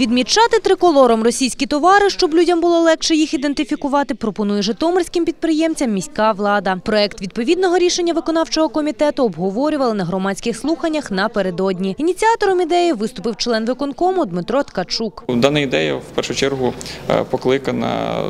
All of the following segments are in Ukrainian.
Відмічати триколором російські товари, щоб людям було легше їх ідентифікувати, пропонує житомирським підприємцям міська влада. Проект відповідного рішення виконавчого комітету обговорювали на громадських слуханнях напередодні. Ініціатором ідеї виступив член виконкому Дмитро Ткачук. Дана ідея в першу чергу е, покликана.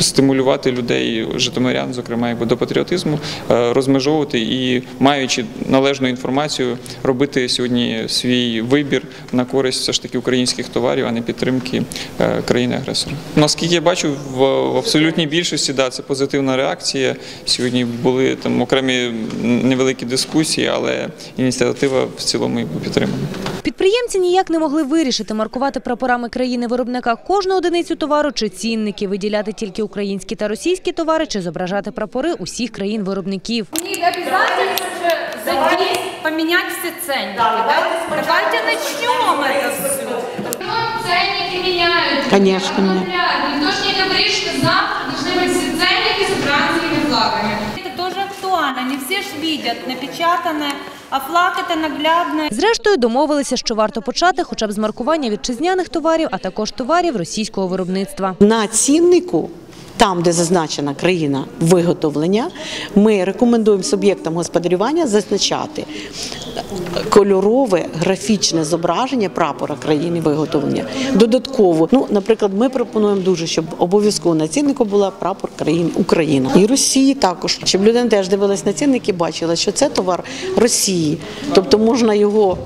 Стимулювати людей, житомирян, зокрема, до патріотизму, е, розмежовувати і, маючи належну інформацію, робити сьогодні свій вибір на користь все ж таки українських товарів, а не підтримки е, країни-агресора. Наскільки я бачу, в абсолютній більшості да, це позитивна реакція. Сьогодні були там окремі невеликі дискусії, але ініціатива в цілому підтримана. Підприємці ніяк не могли вирішити маркувати прапорами країни-виробника кожну одиницю товару чи цінники, виділяти тільки українські та російські товари чи зображати прапори усіх країн-виробників. Нет, обязательно же за день поменять все ценники, да? Давайте начнем это все. Ну, ценники меняют. Конечно, Подряд. меняют. Никто же не говорит, что завтра должны быть все ценники с украинскими флагами. Это тоже актуально, не все ж видят напечатанное, а флаг это наглядно. Зрештою, домовилися, що варто почати хоча б з маркування вітчизняних товарів, а також товарів російського виробництва. На ціннику, там, де зазначена країна виготовлення, ми рекомендуємо суб'єктам господарювання зазначати кольорове графічне зображення прапора країни виготовлення. Додатково, ну, наприклад, ми пропонуємо дуже, щоб обов'язково на ціннику була прапор країн Україна і Росії також, щоб людина теж дивилась на цінник і бачила, що це товар Росії, тобто можна його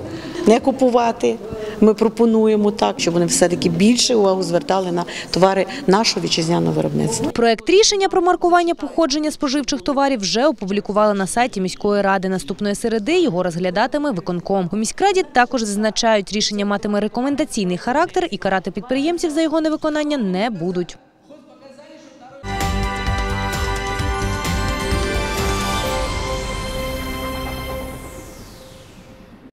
не купувати. Ми пропонуємо так, щоб вони все-таки більше увагу звертали на товари нашого вітчизняного виробництва. Проект рішення про маркування походження споживчих товарів вже опублікували на сайті міської ради. Наступної середи його розглядатиме виконком. У міськраді також зазначають, рішення матиме рекомендаційний характер і карати підприємців за його невиконання не будуть.